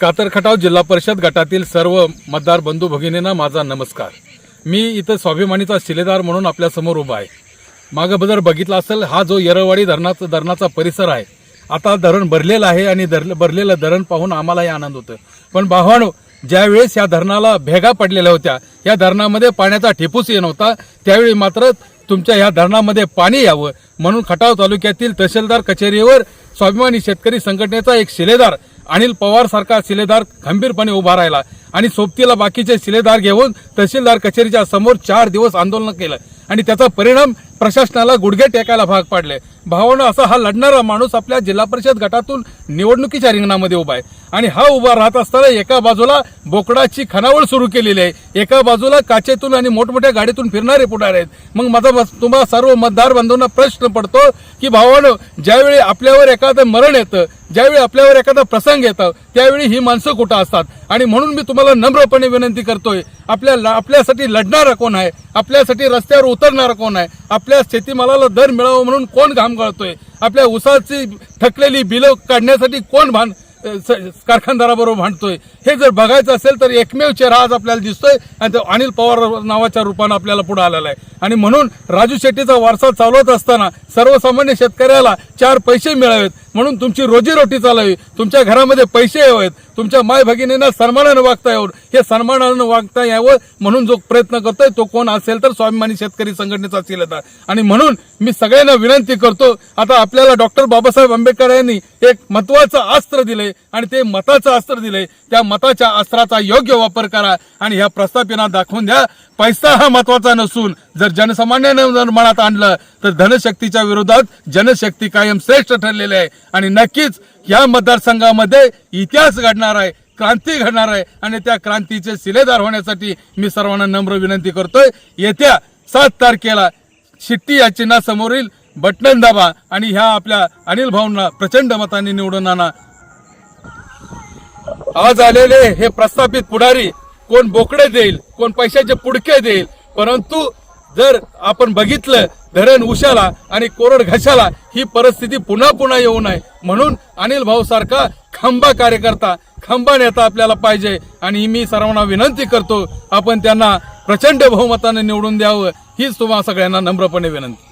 कातर खटाव जिल्हा परिषद गटातील सर्व मतदार बंधू भगिनींना माझा नमस्कार. मी इथं स्वाभिमानीचा शिलेदार म्हणून आपल्यासमोर उभा आहे. मागं जर बघितला असेल हा जो येरळवाडी धरणाचा धरणाचा परिसर आहे आता धरण भरलेलं आहे आणि धर भरलेलं धरण पाहून आम्हालाही आनंद होतो पण भावान ज्यावेळेस या धरणाला भेगा पडलेल्या होत्या या धरणामध्ये पाण्याचा ठेपूस ये नव्हता त्यावेळी मात्र तुमच्या ह्या धरणामध्ये पाणी यावं म्हणून खटाव तालुक्यातील तहसीलदार कचेरीवर स्वाभिमानी शेतकरी संघटनेचा एक शिलेदार अनिल पवार सारखा शिलेदार खंबीरपणे उभा राहिला आणि सोबतीला बाकीचे शिलेदार घेऊन तहसीलदार कचेरीच्या समोर चार दिवस आंदोलन केलं. आणि त्याचा परिणाम प्रशासनाला गुडघे टेकायला भाग पाडले. भावानं असा हा लढणारा माणूस आपल्या जिल्हा परिषद गटातून निवडणुकीच्या रिंगणामध्ये उभा आहे. आणि हा उभा राहत असताना एका बाजूला बोकडाची खनावळ सुरू केलेली आहे. एका बाजूला काचेतून आणि मोठमोठ्या गाडीतून फिरणारे पुढार आहेत. मग माझा तुम्हाला तुम्हा सर्व मतदार बांधवांना प्रश्न पडतो की भावानं ज्यावेळी आपल्यावर एखादं मरण येतं ज्यावेळी आपल्यावर एखादा प्रसंग येतं त्यावेळी ही माणसं कुठं असतात? आणि म्हणून मी तुम्हाला नम्रपणे विनंती करतोय आपल्या आपल्यासाठी लढणारा कोण आहे? आपल्यासाठी रस्त्यावर उतरणार कोण आहे? आपल्या शेतीमालाला दर मिळावं म्हणून कोण घाम गळतोय? आपल्या उसाची थकलेली बिलं काढण्यासाठी कोण भान कारखानदाराबरोबर भांडतोय? हे जर बघायचं असेल तर एकमेव चेहरा आज आपल्याला दिसतोय आणि तो अनिल पवार नावाच्या रूपानं आपल्याला पुढे आलेला आहे. आणि म्हणून राजू शेट्टीचा वारसा चालवत असताना सर्वसामान्य शेतकऱ्याला चार पैसे मिळावेत. म्हणून तुमची रोजीरोटी चालावी. तुमच्या घरामध्ये पैसे यावेत. तुमच्या माय भगिनींना सन्मानानं वागता यावं. हे सन्मानानं वागता यावं म्हणून जो प्रयत्न करतोय तो कोण असेल तर स्वाभिमानी शेतकरी संघटनेचा शिलेदार आणि म्हणून मी सगळ्यांना विनंती करतो आता आपल्याला डॉक्टर बाबासाहेब आंबेडकर यांनी एक महत्वाचं अस्त्र दिले आणि ते मताचं अस्त्र दिले. त्या मताच्या अस्त्राचा योग्य वापर करा आणि ह्या प्रस्थापिना दाखवून द्या. पैसा हा महत्त्वाचा नसून जर जनसामान्यानं जर मनात आणलं तर धनशक्तीच्या विरोधात जनशक्ती कायम श्रेष्ठ ठरलेली आहे. आणि नक्कीच या मतदारसंघामध्ये इतिहास घडणार आहे क्रांती घडणार आहे आणि त्या क्रांतीचे शिलेदार होण्यासाठी मी सर्वांना नम्र विनंती करतोय. येत्या सात तारखेला शिट्टी या चिन्हासमोरील बटन दाबा आणि ह्या आपल्या अनिल भाऊंना प्रचंड मताने निवडून आणा. आज आलेले हे प्रस्थापित पुढारी. कोण बोकडे देईल कोण पैशाचे पुडके देईल परंतु जर आपण बघितलं धरण उशाला आणि कोरड घशाला ही परिस्थिती पुन्हा पुन्हा येऊ नये. म्हणून अनिल भाऊ सारखा खंबा कार्यकर्ता खंबा नेता आपल्याला पाहिजे. आणि मी सर्वांना विनंती करतो आपण त्यांना प्रचंड बहुमताने निवडून द्यावं. हीच तुम्हाला सगळ्यांना नम्रपणे विनंती.